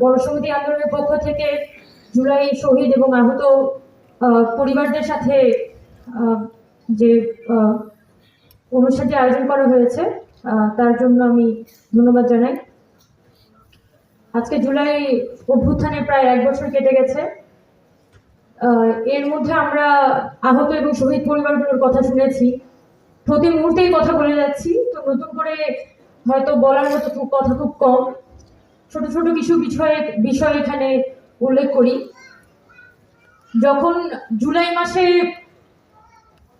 গণসংহতি আন্দোলনের পক্ষ থেকে জুলাই শহীদ এবং আহত আহ, পরিবারদের সাথে যে অনুষ্ঠানটি আয়োজন করা হয়েছে তার জন্য আমি ধন্যবাদ জানাই। আজকে জুলাই অভ্যুত্থানে প্রায় এক বছর কেটে গেছে। এর মধ্যে আমরা আহত এবং শহীদ পরিবারগুলোর কথা শুনেছি। প্রতি মুহূর্তেই কথা বলে যাচ্ছি তো নতুন করে হয়তো বলার মতো কথা খুব কম। ছোট ছোট কিছু বিষয়ে, বিষয় এখানে উল্লেখ করি। যখন জুলাই মাসে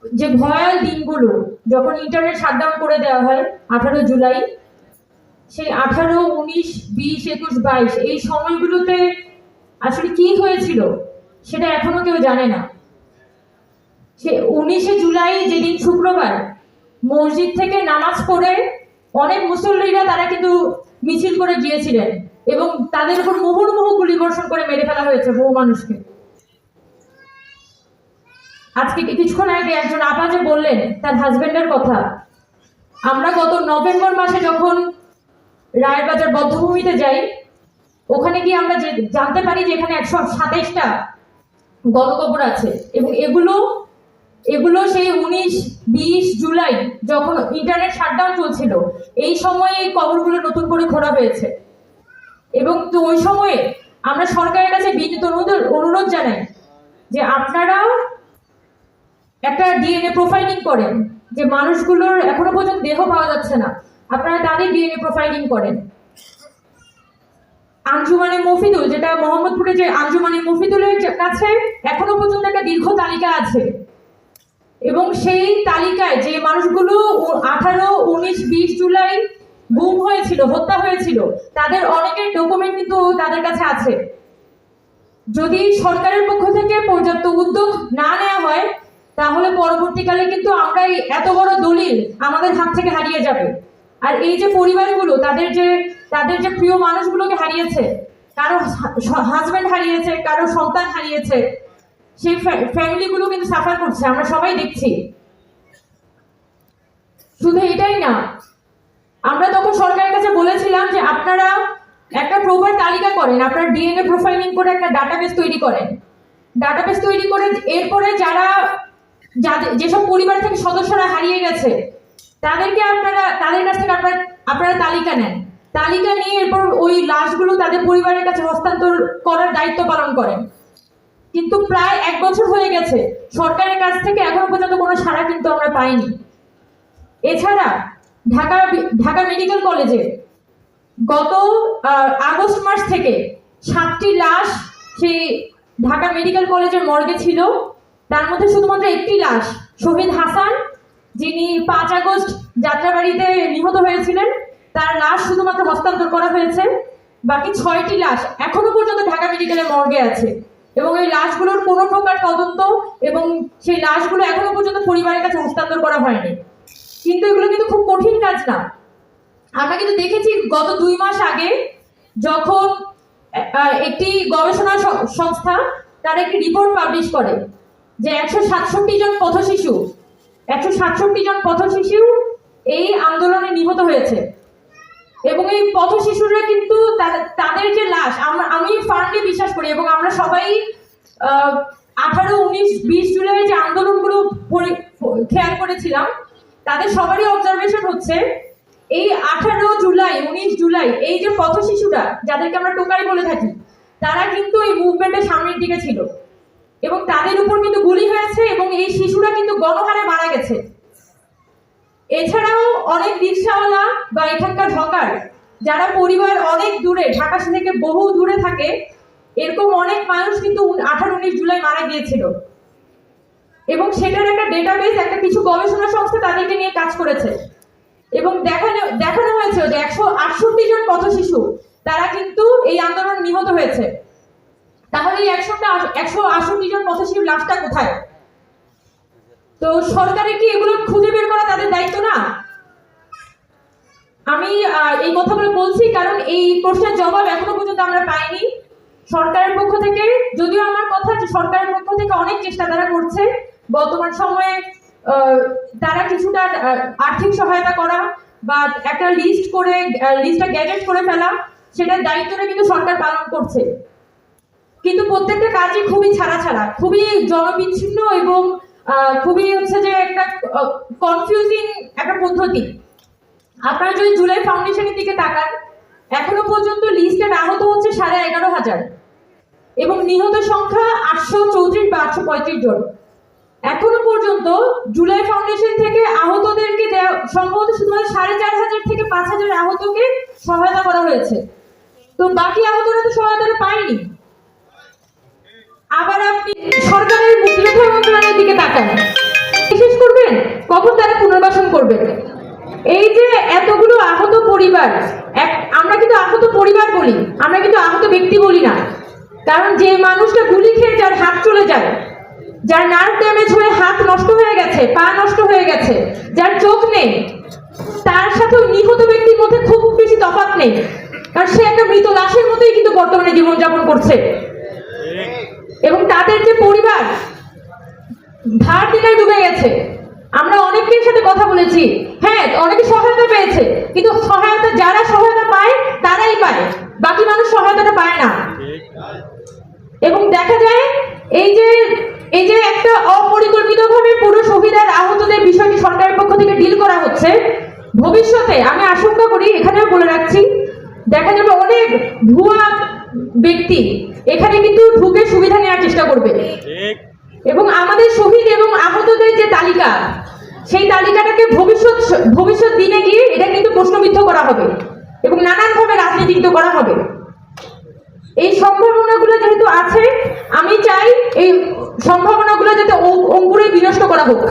যে ভয়াল দিনগুলো, যখন ইন্টারনেট শাটডাউন করে দেওয়া হয়, আঠারো জুলাই, সেই আঠারো, উনিশ, বিশ, একুশ, বাইশ, এই সময়গুলোতে আসলে কি হয়েছিল সেটা এখনও কেউ জানে না। সে উনিশে জুলাই যেদিন শুক্রবার মসজিদ থেকে নামাজ পড়ে অনেক মুসল্লিরা তারা কিন্তু মিছিল করে গিয়েছিলেন। এবং তাদের উপর মুহুর্মুহু গুলি বর্ষণ করে মেরে ফেলা হয়েছে বহু মানুষকে। আজকে কিছুক্ষণ আগে একজন আপা যে বললেন, তার হাজবেন্ডের কথা, আমরা গত নভেম্বর মাসে যখন রায়েরবাজার বদ্ধভূমিতে যাই, ওখানে গিয়ে আমরা যে জানতে পারি যে এখানে একশো সাতাইশটা গণকবর আছে এবং এগুলো এগুলো সেই উনিশ, বিশ জুলাই যখন ইন্টারনেট শাটডাউন চলছিল, এই সময়ে এই কবরগুলো নতুন করে খোঁড়া হয়েছে। এবং তো ওই সময়ে আমরা সরকারের কাছে বিনীত অনুরোধ- জানাই যে আপনারা একটা ডিএনএ প্রোফাইলিং করেন, যে মানুষগুলোর এখনও পর্যন্ত দেহ পাওয়া যাচ্ছে না। আপনারা তাদের ডিএনএ প্রোফাইলিং করেন। আঞ্জুমানে মফিদুল, যেটা মোহাম্মদপুরে যে আঞ্জুমানে মফিদুলের কাছে এখনও পর্যন্ত একটা দীর্ঘ তালিকা আছে। এবং সেই তালিকায় যে মানুষগুলো আঠারো, উনিশ, বিশ জুলাই গুম হয়েছিল, হত্যা হয়েছিল, তাদের অনেকের ডকুমেন্ট কিন্তু তাদের কাছে আছে। যদি সরকারের পক্ষ থেকে পর্যাপ্ত উদ্যোগ না নেওয়া হয়, তাহলে পরবর্তীকালে কিন্তু আমরা এত বড় দলিল আমাদের হাত থেকে হারিয়ে যাবে। আর এই যে পরিবারগুলো, তাদের যে তাদের যে প্রিয় মানুষগুলোকে হারিয়েছে, কারও হাজবেন্ড হারিয়েছে, কারও সন্তান হারিয়েছে, সেই ফ্যামিলিগুলো কিন্তু সাফার করছে, আমরা সবাই দেখছি। শুধু এটাই না আমরা তখন সরকারের কাছে বলেছিলাম যে আপনারা একটা প্রপার তালিকা করেন, আপনার ডিএনএ প্রোফাইলিং করে একটা ডাটাবেস তৈরি করেন। ডাটাবেস তৈরি করে এরপরে যারা, যাদের, যেসব পরিবার থেকে সদস্যরা হারিয়ে গেছে, তাদেরকে আপনারা, তাদের কাছ থেকে আপনারা আপনারা তালিকা নেন। তালিকা নিয়ে এরপর ওই লাশগুলো তাদের পরিবারের কাছে হস্তান্তর করার দায়িত্ব পালন করেন। কিন্তু প্রায় এক বছর হয়ে গেছে, সরকারের কাছ থেকে এখনও পর্যন্ত কোনো সাড়া কিন্তু আমরা পাইনি। এছাড়া ঢাকা ঢাকা মেডিকেল কলেজে গত আগস্ট মাস থেকে সাতটি লাশ সেই ঢাকা মেডিকেল কলেজের মর্গে ছিল। তার মধ্যে শুধুমাত্র একটি লাশ, শহীদ হাসান, যিনি পাঁচ আগস্ট যাত্রাবাড়িতে নিহত হয়েছিলেন। তার লাশ শুধুমাত্র হস্তান্তর করা হয়েছে। বাকি ছয়টি লাশ এখনও পর্যন্ত ঢাকা মেডিকেলের মর্গে আছে। এবং এই লাশগুলোর কোনো প্রকার তদন্ত এবং সেই লাশগুলো এখনও পর্যন্ত পরিবারের কাছে হস্তান্তর করা হয়নি। কিন্তু এগুলো কিন্তু খুব কঠিন কাজ না। আমরা কিন্তু দেখেছি গত দুই মাস আগে যখন একটি গবেষণা সংস্থা তার একটি রিপোর্ট পাবলিশ করে যে একশো সাতষট্টি জন পথশিশু একশো সাতষট্টি জন পথশিশু এই আন্দোলনে নিহত হয়েছে। এবং এই পথশিশুরা কিন্তু তাদের- যে লাশ আমি ফার্মলি বিশ্বাস করি এবং আমরা সবাই আঠারো, উনিশ, বিশ জুলাই যে আন্দোলনগুলো খেয়াল করেছিলাম তাদের সবারই অবজারভেশন হচ্ছে, এই আঠারো জুলাই, উনিশ জুলাই, এই যে পথ শিশুরা যাদেরকে আমরা টোকাই বলে থাকি, তারা কিন্তু এই মুভমেন্টের সামনের দিকে ছিল। এবং তাদের উপর কিন্তু গুলি হয়েছে এবং এই শিশুরা কিন্তু গণহারে মারা গেছে। এছাড়াও অনেক রিক্সাওয়ালা বা এখানকার হকার যারা পরিবার অনেক দূরে, ঢাকা থেকে বহু দূরে থাকে, এরকম অনেক মানুষ কিন্তু আঠারো, উনিশ জুলাই মারা গিয়েছিল। এবং সেটার একটা ডেটাবেস একটা কিছু গবেষণা সংস্থা তাদেরকে নিয়ে কাজ করেছে। এবং দেখানো দেখানো হয়েছে যে একশো আটষট্টি জন পথ শিশু, তারা কিন্তু এই আন্দোলন নিহত হয়েছে। তাহলে এই একশোটা একশো আটষট্টি জন পথ শিশুর লাশটা কোথায়? তো সরকারের কি এগুলো খুঁজে বের করা তাদের দায়িত্ব না? আমি এই কথাগুলো বলছি কারণ এই প্রশ্নের জবাব এখনও পর্যন্ত আমরা পাইনি। সরকারের পক্ষ থেকে, যদিও আমার কথা সরকারের পক্ষ থেকে অনেক চেষ্টা তারা করছে বর্তমান সময়ে তারা কিছুটা আর্থিক সহায়তা করা বা একটা লিস্ট করে লিস্টটা গ্যাজেট করে ফেলা, সেটার দায়িত্বটা কিন্তু সরকার পালন করছে। কিন্তু প্রত্যেকটা কাজই খুবই ছাড়া ছাড়া খুবই জনবিচ্ছিন্ন এবং খুবই হচ্ছে যে একটা কনফিউজিং একটা পদ্ধতি। আপনারা যদি জুলাই ফাউন্ডেশনের দিকে তাকান, এখনও পর্যন্ত লিস্টে আহত হচ্ছে সাড়ে এগারো হাজার এবং নিহত সংখ্যা আটশো চৌত্রিশ বা আটশো পঁয়ত্রিশ জন। এখনও পর্যন্ত জুলাই ফাউন্ডেশন থেকে আহতদেরকে সম্ভবত শুধুমাত্র সাড়ে চার হাজার থেকে পাঁচ হাজার আহতকে সহায়তা করা হয়েছে। তো বাকি আহতরা তো সহায়তাটা পায়নি। আবার আপনি সরকারের মুক্তিযোদ্ধা মন্ত্রণালয়ের দিকে তাকান। বিশেষ করবেন? কখন তারা পুনর্বাসন করবেন এই যে এতগুলো আহত পরিবার, এক, আমরা কিন্তু আহত পরিবার বলি, আমরা কিন্তু আহত ব্যক্তি বলি না। কারণ যে মানুষটা গুলি খেয়ে যার হাত চলে যায় যার নার্ভ ড্যামেজ হয়ে হাত নষ্ট হয়ে গেছে পা নষ্ট হয়ে গেছে যার চোখ নেই তার সাথে নিহত ব্যক্তির মধ্যে খুব বেশি তফাৎ নেই। কারণ সে একটা মৃত লাশের মতোই কিন্তু বর্তমানে জীবনযাপন করছে। এবং তাদের যে পরিবার ধার দিনায় ডুবে গেছে। আমরা অনেকের সাথে কথা বলেছি। হ্যাঁ অনেকে সহায়তা পেয়েছে কিন্তু সহায়তা যারা সহায়তা পায় তারাই পায়। বাকি মানুষ সহায়তাটা পায় না। এবং দেখা যায় এই যে এই যে একটা অপরিকল্পিতভাবে পুরো শহীদ আর আহতদের বিষয়টি সরকারের পক্ষ থেকে ডিল করা হচ্ছে ভবিষ্যতে আমি আশঙ্কা করি এখানেও বলে রাখছি দেখা যাবে অনেক ভুয়া ব্যক্তি এখানে কিন্তু ঢুকে সুবিধা নেওয়ার চেষ্টা করবে। এবং আমাদের শহীদ এবং আহতদের যে তালিকা সেই তালিকাটাকে ভবিষ্যৎ ভবিষ্যৎ দিনে গিয়ে এটা কিন্তু প্রশ্নবিদ্ধ করা হবে এবং নানানভাবে রাজনীতিকৃত করা হবে। এই সম্ভাবনাগুলো যেহেতু আছে আমি চাই এই সম্ভাবনাগুলো যাতে অঙ্কুরে বিনষ্ট করা হোক।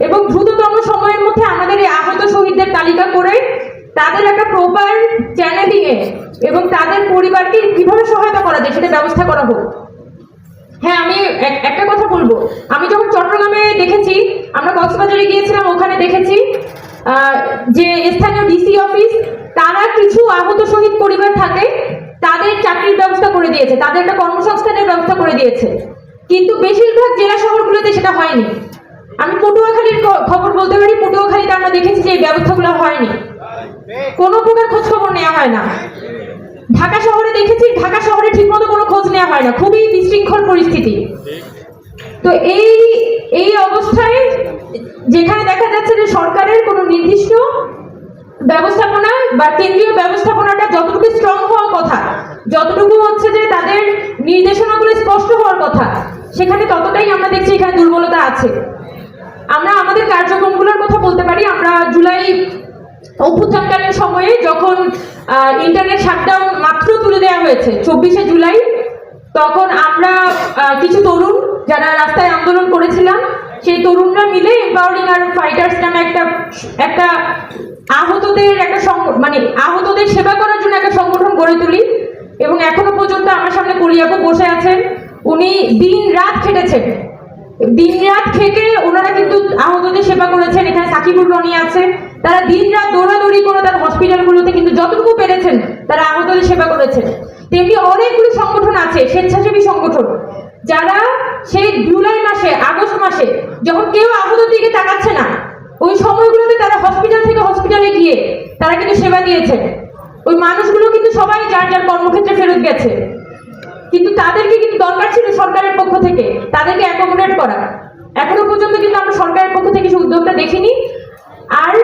এবং দ্রুততম সময়ের মধ্যে আমাদের এই আহত শহীদদের তালিকা করে তাদের একটা প্রপার চ্যানেলিংয়ে এবং তাদের পরিবারকে কীভাবে সহায়তা করা যায় সেটা ব্যবস্থা করা হোক। হ্যাঁ আমি এক- একটা কথা বলব। আমি যখন চট্টগ্রামে দেখেছি, আমরা কক্সবাজারে গিয়েছিলাম, ওখানে দেখেছি যে স্থানীয় ডিসি অফিস তারা কিছু আহত শহীদ পরিবার থাকে, তাদের চাকরির ব্যবস্থা করে দিয়েছে, তাদের একটা কর্মসংস্থানের ব্যবস্থা করে দিয়েছে। কিন্তু বেশিরভাগ জেলা শহরগুলোতে সেটা হয়নি। আমি পটুয়াখালীর খবর বলতে পারি, পটুয়াখালীতে আমরা দেখেছি যে এই ব্যবস্থাগুলো হয়নি। কোনো প্রকার খোঁজ খবর নেওয়া হয় না। ঢাকা শহরে দেখেছি, ঢাকা শহরে ঠিকমতো কোনো খোঁজ নেওয়া হয় না। খুবই বিশৃঙ্খল পরিস্থিতি। তো এই এই অবস্থায় যেখানে দেখা যাচ্ছে যে সরকারের কোনো নির্দিষ্ট ব্যবস্থাপনা বা কেন্দ্রীয় ব্যবস্থাপনাটা যতটুকু স্ট্রং হওয়ার কথা, যতটুকু হচ্ছে যে তাদের নির্দেশনাগুলো স্পষ্ট হওয়ার কথা সেখানে ততটাই আমরা দেখছি এখানে দুর্বলতা আছে। আমরা আমাদের কার্যক্রমগুলোর কথা বলতে পারি। আমরা জুলাই অভ্যুত্থানকালীন সময়ে যখন ইন্টারনেট শাটডাউন মাত্র তুলে দেওয়া হয়েছে, চব্বিশে জুলাই, তখন আমরা কিছু তরুণ যারা রাস্তায় আন্দোলন করেছিলাম, সেই তরুণরা মিলে এম্পাওয়ারিং আর ফাইটার্স নামে একটা একটা আহতদের একটা মানে আহতদের সেবা করার জন্য একটা সংগঠন গড়ে তুলি। এবং এখনও পর্যন্ত আমার সামনে কলিয়াপু বসে আছেন। উনি দিন রাত খেটেছেন। দিন রাত খেটে ওনারা কিন্তু আহতদের সেবা করেছেন, এখানে সাকিবুর রনি আছে তারা দিন রাত দৌড়াদৌড়ি করে তার হসপিটালগুলোতে কিন্তু যতটুকু পেরেছেন, তারা আহতদের সেবা করেছেন। তেমনি অনেকগুলো সংগঠন আছে, স্বেচ্ছাসেবী সংগঠন। যারা সেই জুলাই মাসে, আগস্ট মাসে যখন কেউ আহত দিকে তাকাচ্ছে না, ওই সময়গুলোতে তারা হসপিটাল থেকে হসপিটালে গিয়ে তারা কিন্তু সেবা দিয়েছে ওই মানুষগুলো কিন্তু সবাই যার যার কর্মক্ষেত্রে ফেরত গেছে। কিন্তু তাদেরকে কিন্তু দরকার ছিল সরকারের পক্ষ থেকে। তাদেরকে অ্যাকোমোডেট করা। এখনও পর্যন্ত কিন্তু আমরা সরকারের পক্ষ থেকে সেই উদ্যোগটা দেখিনি। আর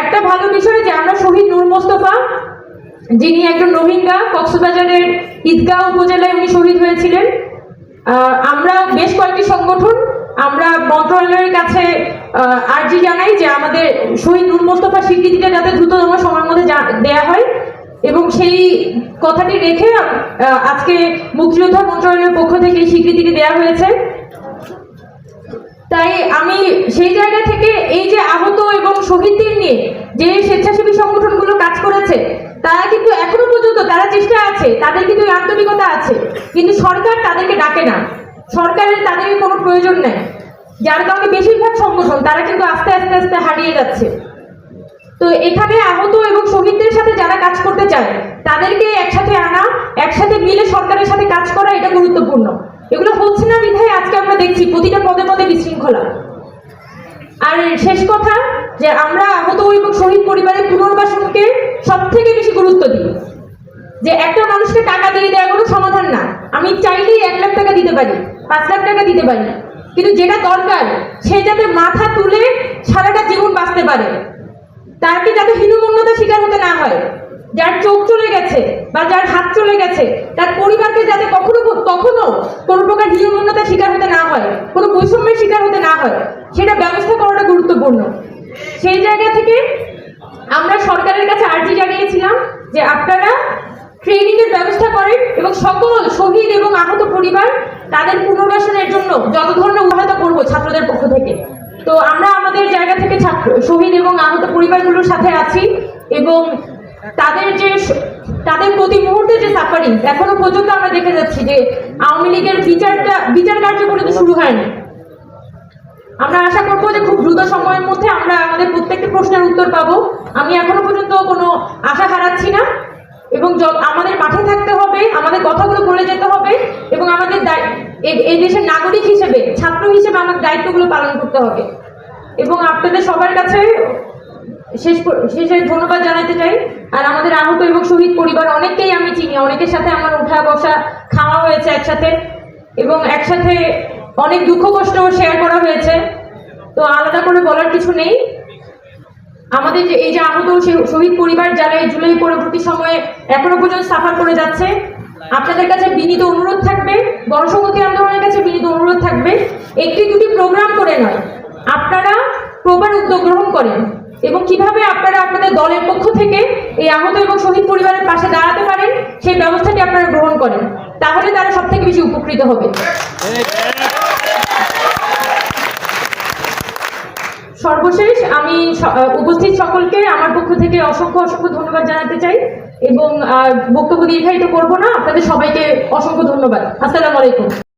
একটা ভালো বিষয় যে আমরা শহীদ নূর মোস্তফা, যিনি একজন রোহিঙ্গা, কক্সবাজারের ঈদগাঁও উপজেলায় উনি শহীদ হয়েছিলেন। আমরা বেশ কয়েকটি সংগঠন, আমরা মন্ত্রণালয়ের কাছে আর্জি জানাই যে আমাদের শহীদ নূর মোস্তফা স্বীকৃতিটা যাতে দ্রুততম সময়ের মধ্যে দেয়া হয়। এবং সেই কথাটি রেখে আজকে মুক্তিযোদ্ধা মন্ত্রণালয়ের পক্ষ থেকে এই স্বীকৃতিটি দেওয়া হয়েছে। তাই আমি সেই জায়গা থেকে এই যে আহত এবং শহীদদের নিয়ে যে স্বেচ্ছাসেবী সংগঠনগুলো কাজ করেছে, তারা কিন্তু এখনও পর্যন্ত তারা চেষ্টা আছে, তাদের কিন্তু আন্তরিকতা আছে, কিন্তু সরকার তাদেরকে ডাকে না। সরকারের তাদের কোনো প্রয়োজন নেই। যার কারণে বেশিরভাগ সংগঠন, তারা কিন্তু আস্তে আস্তে আস্তে হারিয়ে যাচ্ছে। তো এখানে আহত এবং শহীদদের সাথে যারা কাজ করতে চায়, তাদেরকে একসাথে আনা, একসাথে মিলে সরকারের সাথে কাজ করা, এটা গুরুত্বপূর্ণ। এগুলো হচ্ছে না বিধায় আজকে আমরা দেখছি প্রতিটা পদে পদে বিশৃঙ্খলা। আর শেষ কথা, যে আমরা আহত এবং শহীদ পরিবারের পুনর্বাসনকে সব থেকে বেশি গুরুত্ব দিই। যে একটা মানুষকে টাকা দিয়ে দেওয়া কোনো সমাধান না। আমি চাইলেই এক লাখ টাকা দিতে পারি, পাঁচ লাখ টাকা দিতে পারি কিন্তু যেটা দরকার, সে যাতে মাথা তুলে সারাটা জীবন বাঁচতে পারে। তার কি যাতে হীনমন্যতার শিকার হতে না হয়? যার চোখ চলে গেছে বা যার হাত চলে গেছে, তার পরিবারকে যাতে কখনো কখনো কোনো প্রকার হীনমন্যতার শিকার হতে না হয়, কোনো বৈষম্যের শিকার হতে না হয়, সেটা ব্যবস্থা করাটা গুরুত্বপূর্ণ। সেই জায়গা থেকে আমরা সরকারের কাছে আর্জি জানিয়েছিলাম যে আপনারা ট্রেনিং এর ব্যবস্থা করেন এবং সকল শহীদ এবং আহত পরিবার তাদের পুনর্বাসনের জন্য যত ধরনের সহায়তা করব ছাত্রদের পক্ষ থেকে তো আমরা আমাদের জায়গা থেকে ছাত্র শহীদ এবং আহত পরিবারগুলোর সাথে আছি এবং তাদের যে তাদের প্রতি মুহূর্তে যে সাফারিং এখনও পর্যন্ত আমরা দেখে যাচ্ছি যে আওয়ামী লীগের বিচারটা, বিচার কার্যক্রম শুরু হয়নি। আমরা আশা করব যে খুব দ্রুত সময়ের মধ্যে আমরা আমাদের প্রত্যেকটি প্রশ্নের উত্তর পাবো। আমি এখনও পর্যন্ত কোনো আশা হারাচ্ছি না এবং আমাদের মাঠে থাকতে হবে, আমাদের কথাগুলো বলে যেতে হবে এবং আমাদের এই দেশের নাগরিক হিসেবে, ছাত্র হিসেবে আমাদের দায়িত্বগুলো পালন করতে হবে। এবং আপনাদের সবার কাছে শেষ শেষে ধন্যবাদ জানাতে চাই। আর আমাদের আহত এবং শহীদ পরিবার, অনেককেই আমি চিনি, অনেকের সাথে আমার উঠা বসা খাওয়া হয়েছে একসাথে এবং একসাথে অনেক দুঃখ কষ্ট শেয়ার করা হয়েছে। তো আলাদা করে বলার কিছু নেই। আমাদের যে এই যে আহত শহীদ পরিবার যারা এই জুলাই পরবর্তী সময়ে এখনও পর্যন্ত সাফার করে যাচ্ছে, আপনাদের কাছে বিনীত অনুরোধ থাকবে, গণসংহতি আন্দোলনের কাছে বিনীত অনুরোধ থাকবে, একটি দুটি প্রোগ্রাম করে নয় আপনারা প্রপার উদ্যোগ গ্রহণ করেন এবং কীভাবে আপনারা আপনাদের দলের পক্ষ থেকে এই আহত এবং শহীদ পরিবারের পাশে দাঁড়াতে পারেন, সেই ব্যবস্থাটি আপনারা গ্রহণ করেন। তাহলে তারা সব থেকে বেশি উপকৃত হবে। সর্বশেষ আমি উপস্থিত সকলকে আমার পক্ষ থেকে অসংখ্য অসংখ্য ধন্যবাদ জানাতে চাই এবং বক্তব্য দীর্ঘায়িত করব না। আপনাদের সবাইকে অসংখ্য ধন্যবাদ। আসসালামু আলাইকুম।